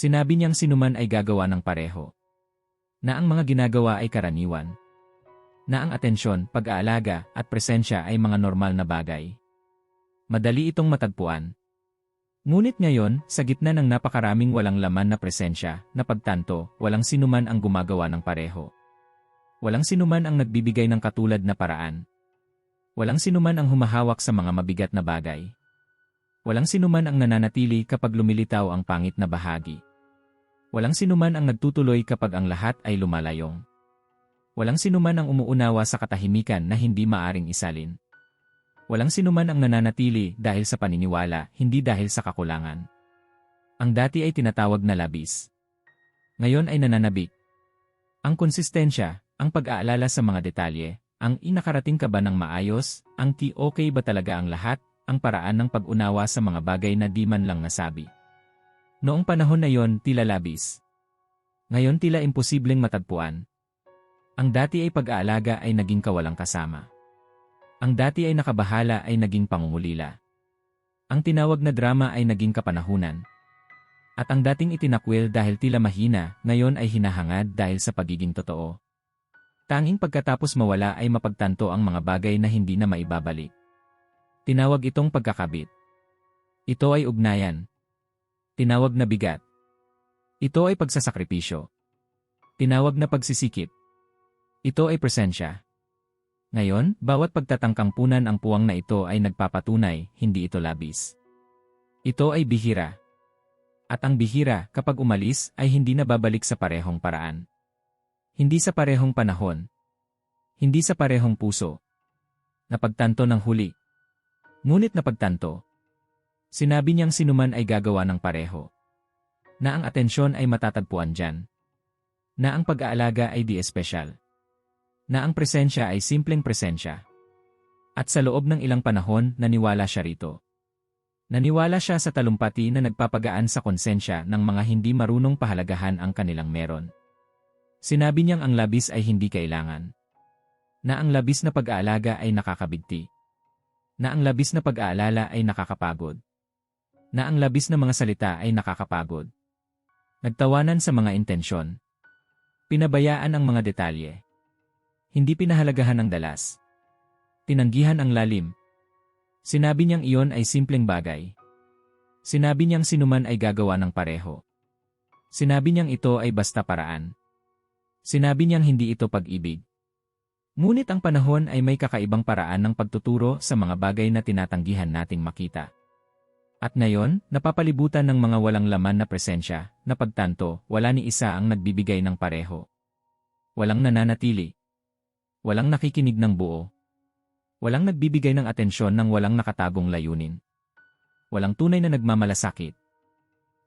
Sinabi niyang sinuman ay gagawa ng pareho. Na ang mga ginagawa ay karaniwan. Na ang atensyon, pag-aalaga, at presensya ay mga normal na bagay. Madali itong matagpuan. Ngunit ngayon, sa gitna ng napakaraming walang laman na presensya, na pagtanto, walang sinuman ang gumagawa ng pareho. Walang sinuman ang nagbibigay ng katulad na paraan. Walang sinuman ang humahawak sa mga mabigat na bagay. Walang sinuman ang nananatili kapag lumilitaw ang pangit na bahagi. Walang sinuman ang nagtutuloy kapag ang lahat ay lumalayong. Walang sinuman ang umuunawa sa katahimikan na hindi maaring isalin. Walang sinuman ang nananatili dahil sa paniniwala, hindi dahil sa kakulangan. Ang dati ay tinatawag na labis. Ngayon ay nananabik. Ang konsistensya, ang pag-aalala sa mga detalye, ang inakarating ka ba ng maayos, ang ti okay ba talaga ang lahat, ang paraan ng pag-unawa sa mga bagay na di man lang nasabi. Noong panahon na yon, tila labis. Ngayon tila imposibleng matagpuan. Ang dati ay pag-aalaga ay naging kawalang kasama. Ang dati ay nakabahala ay naging pangungulila. Ang tinawag na drama ay naging kapanahunan. At ang dating itinakwil dahil tila mahina, ngayon ay hinahangad dahil sa pagiging totoo. Tanging pagkatapos mawala ay mapagtanto ang mga bagay na hindi na maibabalik. Tinawag itong pagkakabit. Ito ay ugnayan. Tinawag na bigat. Ito ay pagsasakripisyo. Tinawag na pagsisikip. Ito ay presensya. Ngayon, bawat pagtatangkang ang puwang na ito ay nagpapatunay, hindi ito labis. Ito ay bihira. At ang bihira, kapag umalis, ay hindi na babalik sa parehong paraan. Hindi sa parehong panahon. Hindi sa parehong puso. Napagtanto ng huli. Ngunit napagtanto, sinabi niyang sinuman ay gagawa ng pareho. Na ang atensyon ay matatagpuan dyan. Na ang pag-aalaga ay di espesyal. Na ang presensya ay simpleng presensya. At sa loob ng ilang panahon, naniwala siya rito. Naniwala siya sa talumpati na nagpapagaan sa konsensya ng mga hindi marunong pahalagahan ang kanilang meron. Sinabi niyang ang labis ay hindi kailangan. Na ang labis na pag-aalaga ay nakakabigti na ang labis na pag-aalala ay nakakapagod. Na ang labis na mga salita ay nakakapagod. Nagtawanan sa mga intensyon. Pinabayaan ang mga detalye. Hindi pinahalagahan ang dalas. Tinanggihan ang lalim. Sinabi niyang iyon ay simpleng bagay. Sinabi niyang sinuman ay gagawa ng pareho. Sinabi niyang ito ay basta paraan. Sinabi niyang hindi ito pag-ibig. Ngunit ang panahon ay may kakaibang paraan ng pagtuturo sa mga bagay na tinatanggihan nating makita. At ngayon, napapalibutan ng mga walang laman na presensya, na pagtanto, wala ni isa ang nagbibigay ng pareho. Walang nananatili. Walang nakikinig ng buo. Walang nagbibigay ng atensyon ng walang nakatagong layunin. Walang tunay na nagmamalasakit.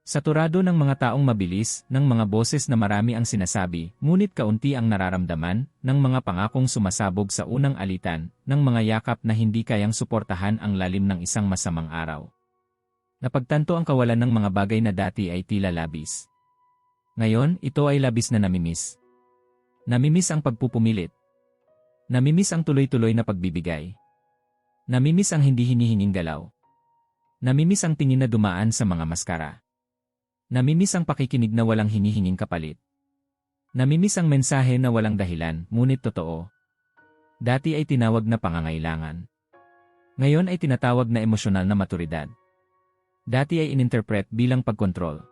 Saturado ng mga taong mabilis, ng mga boses na marami ang sinasabi, ngunit kaunti ang nararamdaman, ng mga pangakong sumasabog sa unang alitan, ng mga yakap na hindi kayang suportahan ang lalim ng isang masamang araw. Napagtanto ang kawalan ng mga bagay na dati ay tila labis. Ngayon, ito ay labis na namimiss. Namimiss ang pagpupumilit. Namimiss ang tuloy-tuloy na pagbibigay. Namimiss ang hindi hinihinging galaw. Namimiss ang tingin na dumaan sa mga maskara. Namimiss ang pakikinig na walang hinihinging kapalit. Namimiss ang mensahe na walang dahilan, ngunit totoo. Dati ay tinawag na pangangailangan. Ngayon ay tinatawag na emosyonal na maturidad. Dati ay ininterpret bilang pagkontrol.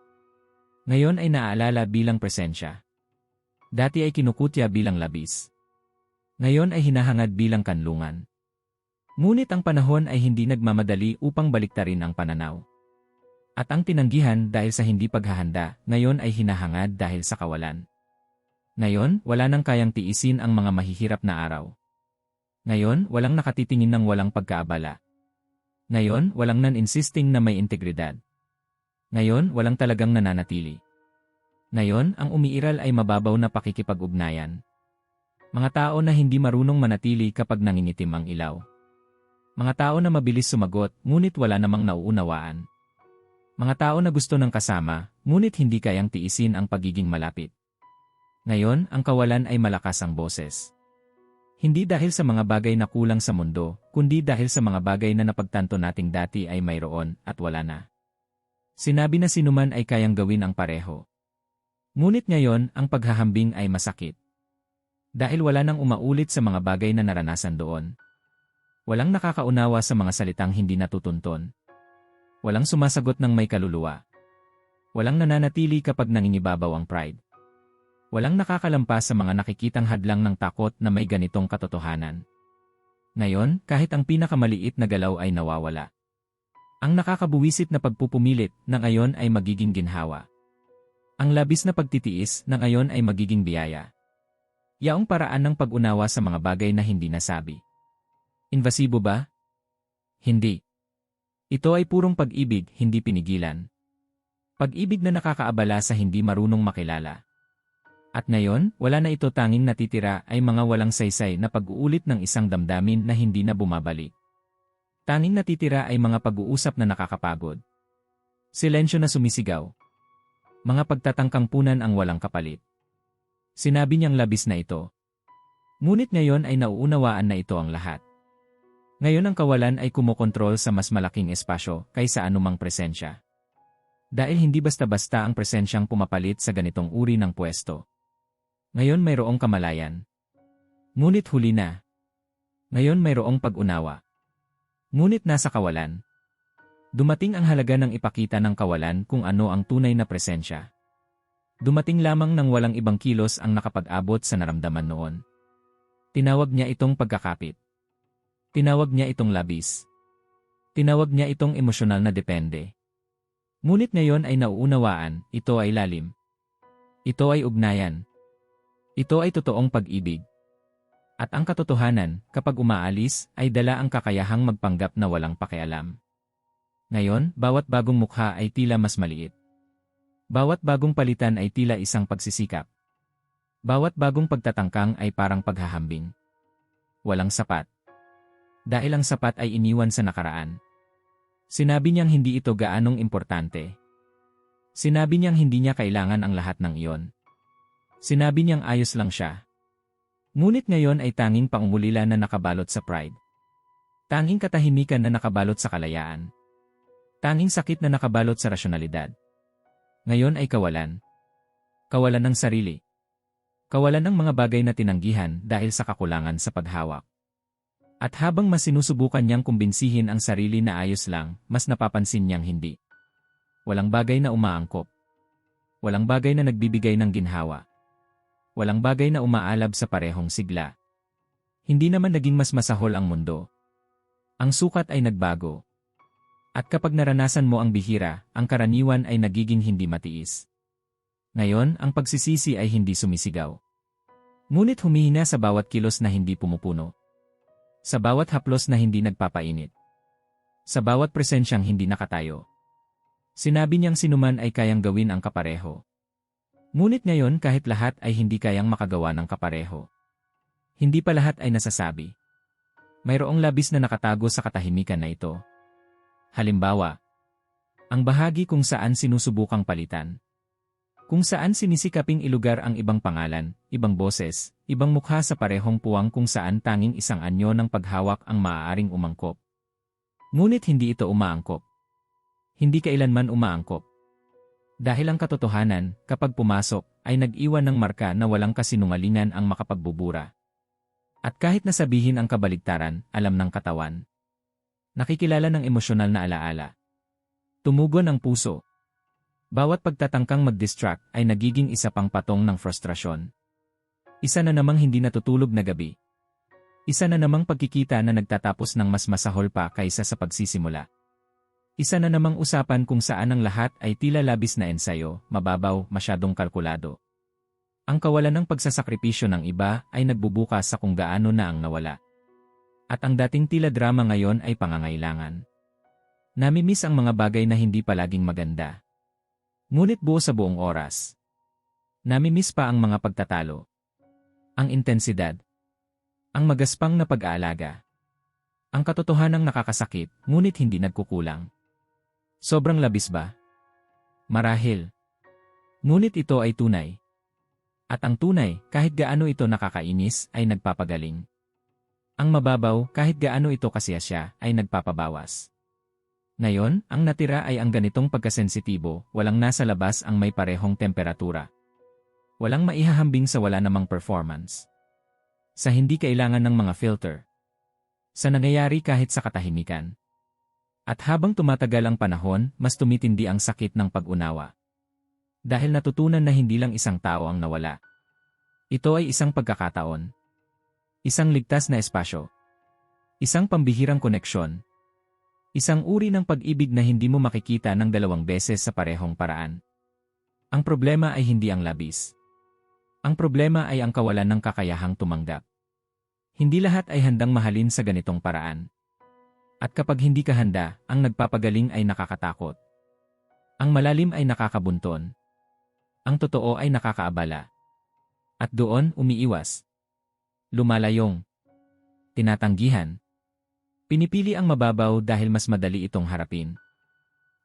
Ngayon ay naaalala bilang presensya. Dati ay kinukutya bilang labis. Ngayon ay hinahangad bilang kanlungan. Ngunit ang panahon ay hindi nagmamadali upang baliktarin ang pananaw. At ang tinanggihan dahil sa hindi paghahanda, ngayon ay hinahangad dahil sa kawalan. Ngayon, wala nang kayang tiisin ang mga mahihirap na araw. Ngayon, walang nakatitingin ng walang pagkaabala. Ngayon, walang nan-insisting na may integridad. Ngayon, walang talagang nananatili. Ngayon, ang umiiral ay mababaw na pakikipag-ugnayan. Mga tao na hindi marunong manatili kapag nangingitim ang ilaw. Mga tao na mabilis sumagot, ngunit wala namang nauunawaan. Mga tao na gusto ng kasama, ngunit hindi kayang tiisin ang pagiging malapit. Ngayon, ang kawalan ay malakas ang boses. Hindi dahil sa mga bagay na kulang sa mundo, kundi dahil sa mga bagay na napagtanto nating dati ay mayroon at wala na. Sinabi na sinuman ay kayang gawin ang pareho. Ngunit ngayon, ang paghahambing ay masakit. Dahil wala nang umaulit sa mga bagay na naranasan doon. Walang nakakaunawa sa mga salitang hindi natutunton. Walang sumasagot ng may kaluluwa. Walang nananatili kapag nangingibabaw ang pride. Walang nakakalampas sa mga nakikitang hadlang ng takot na may ganitong katotohanan. Ngayon, kahit ang pinakamaliit na galaw ay nawawala. Ang nakakabuwisit na pagpupumilit na ngayon ay magiging ginhawa. Ang labis na pagtitiis na ngayon ay magiging biyaya. Yaong paraan ng pag-unawa sa mga bagay na hindi nasabi. Invasibo ba? Hindi. Ito ay purong pag-ibig, hindi pinigilan. Pag-ibig na nakakaabala sa hindi marunong makilala. At ngayon, wala na ito tanging natitira ay mga walang saysay na pag-uulit ng isang damdamin na hindi na bumabalik. Tanging natitira ay mga pag-uusap na nakakapagod. Silensyo na sumisigaw. Mga pagtatangkang punan ang walang kapalit. Sinabi niyang labis na ito. Ngunit ngayon ay nauunawaan na ito ang lahat. Ngayon ang kawalan ay kumokontrol sa mas malaking espasyo kaysa anumang presensya. Dahil hindi basta-basta ang presensyang pumapalit sa ganitong uri ng pwesto. Ngayon mayroong kamalayan. Ngunit huli na. Ngayon mayroong pag-unawa. Ngunit nasa kawalan. Dumating ang halaga ng ipakita ng kawalan kung ano ang tunay na presensya. Dumating lamang ng walang ibang kilos ang nakapag-abot sa naramdaman noon. Tinawag niya itong pagkakapit. Tinawag niya itong labis. Tinawag niya itong emosyonal na depende. Ngunit ngayon ay nauunawaan, ito ay lalim. Ito ay ugnayan, ito ay totoong pag-ibig. At ang katotohanan, kapag umaalis, ay dala ang kakayahang magpanggap na walang pakialam. Ngayon, bawat bagong mukha ay tila mas maliit. Bawat bagong palitan ay tila isang pagsisikap. Bawat bagong pagtatangkang ay parang paghahambing. Walang sapat. Dahil ang sapat ay iniwan sa nakaraan. Sinabi niyang hindi ito gaanong importante. Sinabi niyang hindi niya kailangan ang lahat ng iyon. Sinabi niyang ayos lang siya. Ngunit ngayon ay tanging pangungulila na nakabalot sa pride. Tanging katahimikan na nakabalot sa kalayaan. Tanging sakit na nakabalot sa rasyonalidad. Ngayon ay kawalan. Kawalan ng sarili. Kawalan ng mga bagay na tinanggihan dahil sa kakulangan sa paghawak. At habang mas sinusubukan niyang kumbinsihin ang sarili na ayos lang, mas napapansin niyang hindi. Walang bagay na umaangkop. Walang bagay na nagbibigay ng ginhawa. Walang bagay na umaalab sa parehong sigla. Hindi naman naging mas masahol ang mundo. Ang sukat ay nagbago. At kapag naranasan mo ang bihira, ang karaniwan ay nagiging hindi matiis. Ngayon, ang pagsisisi ay hindi sumisigaw. Ngunit humihina sa bawat kilos na hindi pumupuno. Sa bawat haplos na hindi nagpapainit. Sa bawat presensyang hindi nakatayo. Sinabi niyang sinuman ay kayang gawin ang kapareho. Ngunit ngayon kahit lahat ay hindi kayang makagawa ng kapareho. Hindi pa lahat ay nasasabi. Mayroong labis na nakatago sa katahimikan na ito. Halimbawa, ang bahagi kung saan sinusubukang palitan. Kung saan sinisikaping ilugar ang ibang pangalan, ibang boses, ibang mukha sa parehong puwang kung saan tanging isang anyo ng paghawak ang maaaring umangkop. Ngunit hindi ito umaangkop. Hindi kailanman umaangkop. Dahil ang katotohanan, kapag pumasok, ay nag-iwan ng marka na walang kasinungalingan ang makapagbubura. At kahit nasabihin ang kabaligtaran, alam ng katawan. Nakikilala ng emosyonal na alaala. Tumugon ang puso. Bawat pagtatangkang mag-distract ay nagiging isa pang patong ng frustrasyon. Isa na namang hindi natutulog na gabi. Isa na namang pagkikita na nagtatapos ng mas masahol pa kaysa sa pagsisimula. Isa na namang usapan kung saan ang lahat ay tila labis na ensayo, mababaw, masyadong kalkulado. Ang kawalan ng pagsasakripisyo ng iba ay nagbubukas sa kung gaano na ang nawala. At ang dating tila drama ngayon ay pangangailangan. Namimiss ang mga bagay na hindi palaging maganda. Ngunit buo sa buong oras. Namimiss pa ang mga pagtatalo. Ang intensidad. Ang magaspang na pag-aalaga. Ang katotohanang nakakasakit, ngunit hindi nagkukulang. Sobrang labis ba? Marahil. Ngunit ito ay tunay. At ang tunay, kahit gaano ito nakakainis, ay nagpapagaling. Ang mababaw, kahit gaano ito kasiyasya, ay nagpapabawas. Ngayon, ang natira ay ang ganitong pagkasensitibo, walang nasa labas ang may parehong temperatura. Walang maihahambing sa wala namang performance. Sa hindi kailangan ng mga filter. Sa nangyayari kahit sa katahimikan. At habang tumatagal ang panahon, mas tumitindi ang sakit ng pag-unawa. Dahil natutunan na hindi lang isang tao ang nawala. Ito ay isang pagkakataon. Isang ligtas na espasyo. Isang pambihirang koneksyon. Isang uri ng pag-ibig na hindi mo makikita ng dalawang beses sa parehong paraan. Ang problema ay hindi ang labis. Ang problema ay ang kawalan ng kakayahang tumanggap. Hindi lahat ay handang mahalin sa ganitong paraan. At kapag hindi ka handa, ang nagpapagaling ay nakakatakot. Ang malalim ay nakakabunton. Ang totoo ay nakakaabala. At doon, umiiwas. Lumalayong. Tinatanggihan. Pinipili ang mababaw dahil mas madali itong harapin.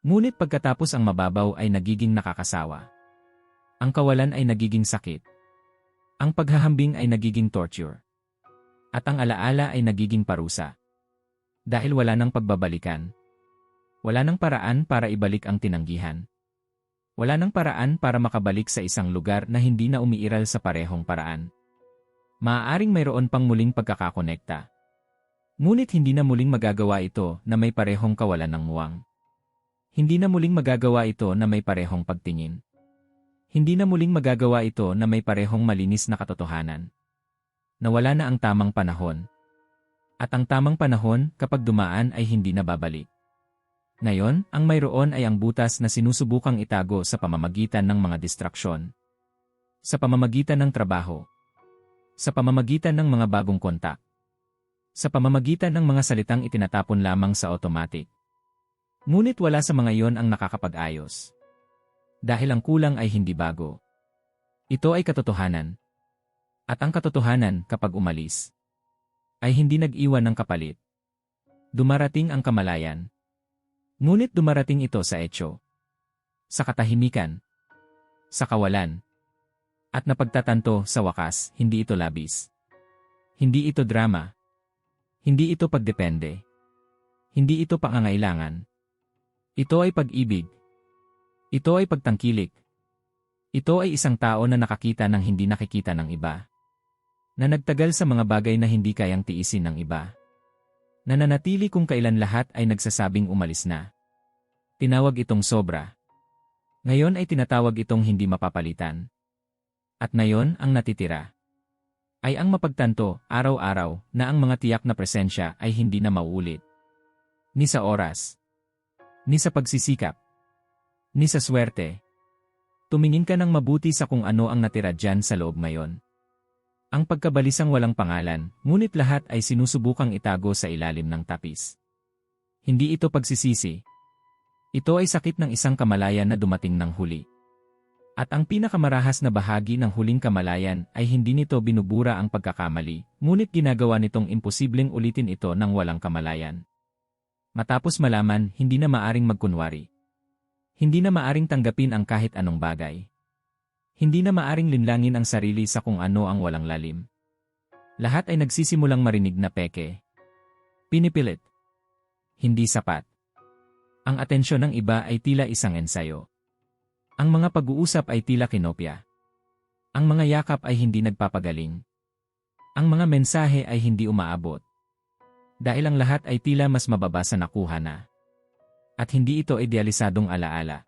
Ngunit pagkatapos ang mababaw ay nagiging nakakasawa. Ang kawalan ay nagiging sakit. Ang paghahambing ay nagiging torture. At ang alaala ay nagiging parusa. Dahil wala nang pagbabalikan. Wala nang paraan para ibalik ang tinanggihan. Wala nang paraan para makabalik sa isang lugar na hindi na umiiral sa parehong paraan. Maaaring mayroon pang muling pagkakakonekta. Ngunit hindi na muling magagawa ito na may parehong kawalan ng muwang. Hindi na muling magagawa ito na may parehong pagtingin. Hindi na muling magagawa ito na may parehong malinis na katotohanan. Nawala na ang tamang panahon, at ang tamang panahon kapag dumaan ay hindi na babalik. Ngayon, ang mayroon ay ang butas na sinusubukang itago sa pamamagitan ng mga distraksyon. Sa pamamagitan ng trabaho. Sa pamamagitan ng mga bagong kontak. Sa pamamagitan ng mga salitang itinatapon lamang sa automatic. Ngunit wala sa mga iyon ang nakakapag-ayos. Dahil ang kulang ay hindi bago. Ito ay katotohanan. At ang katotohanan kapag umalis, ay hindi nag-iwan ng kapalit. Dumarating ang kamalayan. Ngunit dumarating ito sa etyo. Sa katahimikan. Sa kawalan. At napagtatanto sa wakas, hindi ito labis. Hindi ito drama. Hindi ito pagdepende. Hindi ito pangangailangan. Ito ay pag-ibig. Ito ay pagtangkilik. Ito ay isang tao na nakakita ng hindi nakikita ng iba na nagtagal sa mga bagay na hindi kayang tiisin ng iba. Nananatili kung kailan lahat ay nagsasabing umalis na. Tinawag itong sobra. Ngayon ay tinatawag itong hindi mapapalitan. At ngayon ang natitira ay ang mapagtanto araw-araw na ang mga tiyak na presensya ay hindi na mauulit. Ni sa oras, ni sa pagsisikap, ni sa swerte. Tumingin ka ng mabuti sa kung ano ang natira dyan sa loob ngayon. Ang pagkabalisang walang pangalan, ngunit lahat ay sinusubukang itago sa ilalim ng tapis. Hindi ito pagsisisi. Ito ay sakit ng isang kamalayan na dumating ng huli. At ang pinakamarahas na bahagi ng huling kamalayan ay hindi nito binubura ang pagkakamali, ngunit ginagawa nitong imposibleng ulitin ito ng walang kamalayan. Matapos malaman, hindi na maaring magkunwari. Hindi na maaring tanggapin ang kahit anong bagay. Hindi na maaring linlangin ang sarili sa kung ano ang walang lalim. Lahat ay nagsisimulang marinig na peke. Pinipilit. Hindi sapat. Ang atensyon ng iba ay tila isang ensayo. Ang mga pag-uusap ay tila kinopya. Ang mga yakap ay hindi nagpapagaling. Ang mga mensahe ay hindi umaabot. Dahil ang lahat ay tila mas mababa sa nakuha na. At hindi ito idealisadong alaala.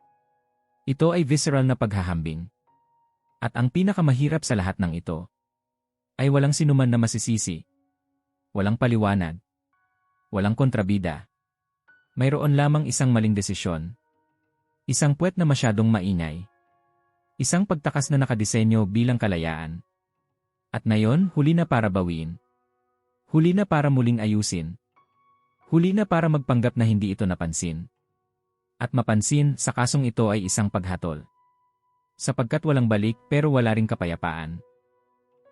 Ito ay visceral na paghahambing. At ang pinakamahirap sa lahat ng ito ay walang sinuman na masisisi. Walang paliwanag. Walang kontrabida. Mayroon lamang isang maling desisyon. Isang puwet na masyadong maingay. Isang pagtakas na nakadisenyo bilang kalayaan. At ngayon, huli na para bawin. Huli na para muling ayusin. Huli na para magpanggap na hindi ito napansin. At mapansin sa kasong ito ay isang paghatol sapagkat walang balik pero wala ring kapayapaan.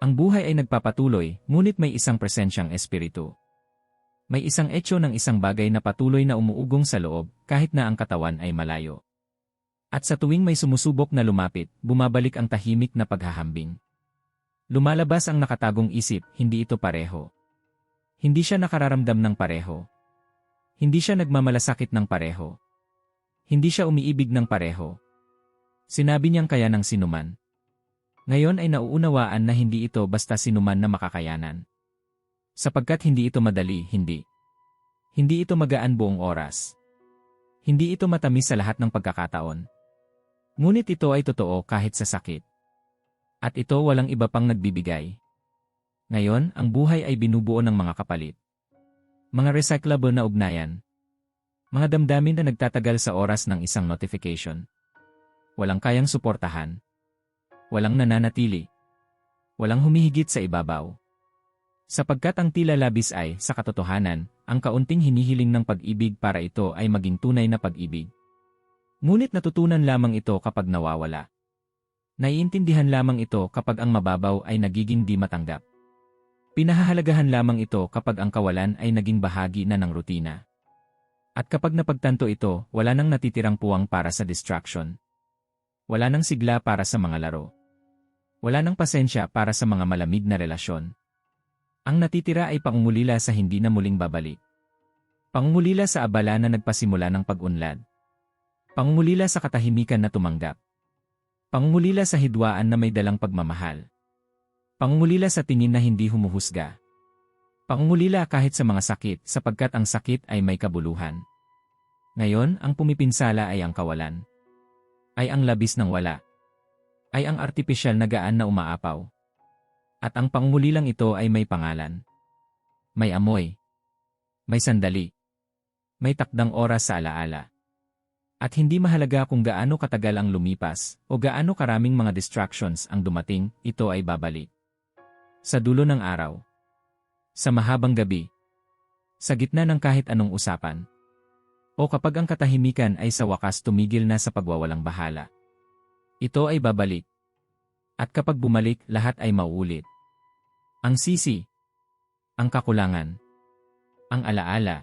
Ang buhay ay nagpapatuloy, ngunit may isang presensyang espiritu. May isang etyo ng isang bagay na patuloy na umuugong sa loob, kahit na ang katawan ay malayo. At sa tuwing may sumusubok na lumapit, bumabalik ang tahimik na paghahambing. Lumalabas ang nakatagong isip, hindi ito pareho. Hindi siya nakararamdam ng pareho. Hindi siya nagmamalasakit ng pareho. Hindi siya umiibig ng pareho. Sinabi niyang kaya ng sinuman. Ngayon ay nauunawaan na hindi ito basta sinuman na makakayanan. Sapagkat hindi ito madali, hindi. Hindi ito magaan buong oras. Hindi ito matamis sa lahat ng pagkakataon. Ngunit ito ay totoo kahit sa sakit. At ito walang iba pang nagbibigay. Ngayon, ang buhay ay binubuo ng mga kapalit. Mga recyclable na ugnayan. Mga damdamin na nagtatagal sa oras ng isang notification. Walang kayang suportahan. Walang nananatili. Walang humihigit sa ibabaw. Sapagkat ang tila labis ay, sa katotohanan, ang kaunting hinihiling ng pag-ibig para ito ay maging tunay na pag-ibig. Ngunit natutunan lamang ito kapag nawawala. Naiintindihan lamang ito kapag ang mababaw ay nagiging di matanggap. Pinahahalagahan lamang ito kapag ang kawalan ay naging bahagi na ng rutina. At kapag napagtanto ito, wala nang natitirang puwang para sa distraction. Wala nang sigla para sa mga laro. Wala nang pasensya para sa mga malamig na relasyon. Ang natitira ay pangungulila sa hindi na muling babalik. Pangungulila sa abala na nagpasimula ng pag-unlad. Pangungulila sa katahimikan na tumanggap. Pangungulila sa hidwaan na may dalang pagmamahal. Pangungulila sa tingin na hindi humuhusga. Pangungulila kahit sa mga sakit sapagkat ang sakit ay may kabuluhan. Ngayon, ang pumipinsala ay ang kawalan. Ay ang labis ng wala. Ay ang artipisyal na gaan na umaapaw. At ang pangungulilang ito ay may pangalan. May amoy. May sandali. May takdang oras sa alaala. At hindi mahalaga kung gaano katagal ang lumipas o gaano karaming mga distractions ang dumating, ito ay babalik. Sa dulo ng araw. Sa mahabang gabi. Sa gitna ng kahit anong usapan. O kapag ang katahimikan ay sa wakas tumigil na sa pagwawalang bahala. Ito ay babalik. At kapag bumalik, lahat ay mauulit. Ang sisi. Ang kakulangan. Ang alaala.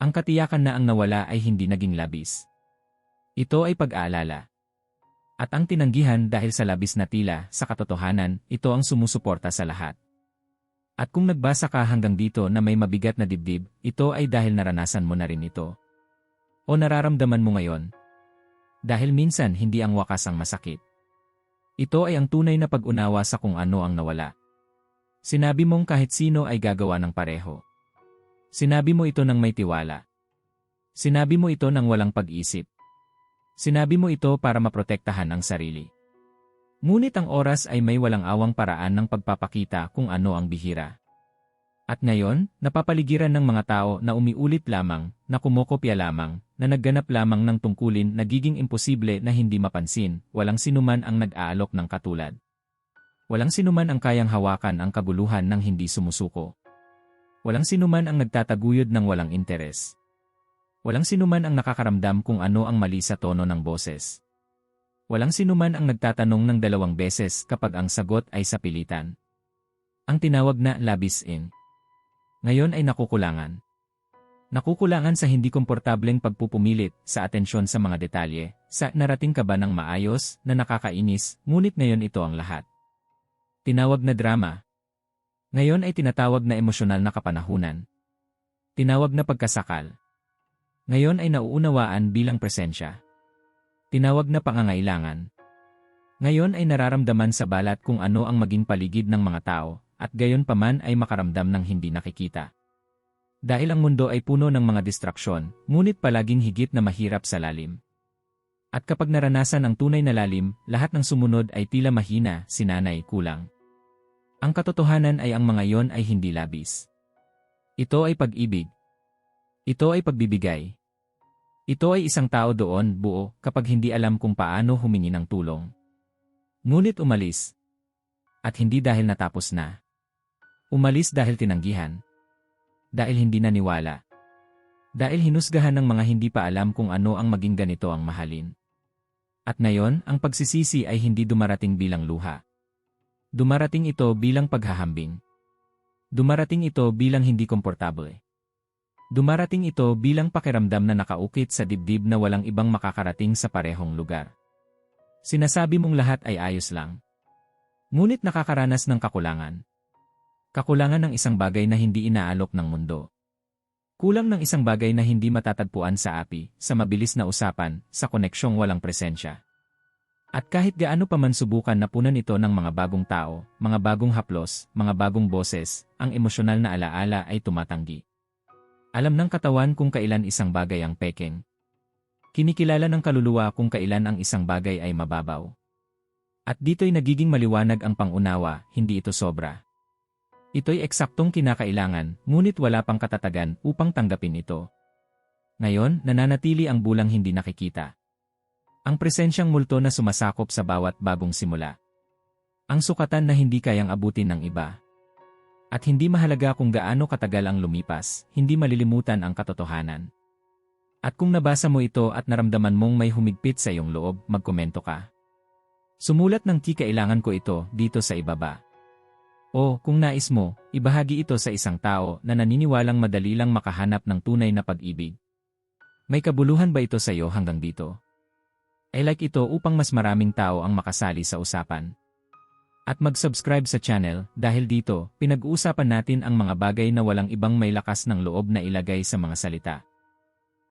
Ang katiyakan na ang nawala ay hindi naging labis. Ito ay pag-aalala. At ang tinanggihan dahil sa labis na tila, sa katotohanan, ito ang sumusuporta sa lahat. At kung nagbasa ka hanggang dito na may mabigat na dibdib, ito ay dahil naranasan mo na rin ito. O nararamdaman mo ngayon. Dahil minsan hindi ang wakas ang masakit. Ito ay ang tunay na pag-unawa sa kung ano ang nawala. Sinabi mong kahit sino ay gagawa ng pareho. Sinabi mo ito ng may tiwala. Sinabi mo ito ng walang pag-isip. Sinabi mo ito para maprotektahan ang sarili. Ngunit ang oras ay may walang awang paraan ng pagpapakita kung ano ang bihira. At ngayon, napapaligiran ng mga tao na umiulit lamang, na kumokopya lamang, na nagganap lamang ng tungkulin nagiging imposible na hindi mapansin, walang sinuman ang nag-aalok ng katulad. Walang sinuman ang kayang hawakan ang kabuluhan ng hindi sumusuko. Walang sinuman ang nagtataguyod ng walang interes. Walang sinuman ang nakakaramdam kung ano ang mali sa tono ng boses. Walang sinuman ang nagtatanong ng dalawang beses kapag ang sagot ay sa pilitan. Ang tinawag na labis in. Ngayon ay nakukulangan. Nakukulangan sa hindi komportableng pagpupumilit sa atensyon sa mga detalye, sa narating ka ba ng maayos na nakakainis, ngunit ngayon ito ang lahat. Tinawag na drama. Ngayon ay tinatawag na emosyonal na kapanahunan. Tinawag na pagkasakal. Ngayon ay nauunawaan bilang presensya. Tinawag na pangangailangan. Ngayon ay nararamdaman sa balat kung ano ang maging paligid ng mga tao, at gayon paman ay makaramdam ng hindi nakikita. Dahil ang mundo ay puno ng mga distraksyon, ngunit palaging higit na mahirap sa lalim. At kapag naranasan ang tunay na lalim, lahat ng sumunod ay tila mahina, sinanay, kulang. Ang katotohanan ay ang mga yon ay hindi labis. Ito ay pag-ibig. Ito ay pagbibigay. Ito ay isang tao doon, buo, kapag hindi alam kung paano humingi ng tulong. Ngunit umalis. At hindi dahil natapos na. Umalis dahil tinanggihan. Dahil hindi naniwala. Dahil hinusgahan ng mga hindi pa alam kung ano ang maging ganito ang mahalin. At ngayon, ang pagsisisi ay hindi dumarating bilang luha. Dumarating ito bilang paghahambing. Dumarating ito bilang hindi komportable. Dumarating ito bilang pakiramdam na nakaukit sa dibdib na walang ibang makakarating sa parehong lugar. Sinasabi mong lahat ay ayos lang. Ngunit nakakaranas ng kakulangan. Kakulangan ng isang bagay na hindi inaalok ng mundo. Kulang ng isang bagay na hindi matatagpuan sa API, sa mabilis na usapan, sa koneksyong walang presensya. At kahit gaano pa man subukan na punan ito ng mga bagong tao, mga bagong haplos, mga bagong boses, ang emosyonal na alaala ay tumatanggi. Alam ng katawan kung kailan isang bagay ang peking. Kinikilala ng kaluluwa kung kailan ang isang bagay ay mababaw. At dito'y nagiging maliwanag ang pangunawa, hindi ito sobra. Ito'y eksaktong kinakailangan, ngunit wala pang katatagan upang tanggapin ito. Ngayon, nananatili ang bulang hindi nakikita. Ang presensyang multo na sumasakop sa bawat bagong simula. Ang sukatan na hindi kayang abutin ng iba. At hindi mahalaga kung gaano katagal ang lumipas, hindi malilimutan ang katotohanan. At kung nabasa mo ito at naramdaman mong may humigpit sa iyong loob, magkomento ka. Sumulat ng ti kailangan ko ito dito sa ibaba. O, kung nais mo, ibahagi ito sa isang tao na naniniwalang madali lang makahanap ng tunay na pag-ibig. May kabuluhan ba ito sa iyo hanggang dito? I like ito upang mas maraming tao ang makasali sa usapan. At mag-subscribe sa channel dahil dito, pinag-uusapan natin ang mga bagay na walang ibang may lakas ng loob na ilagay sa mga salita.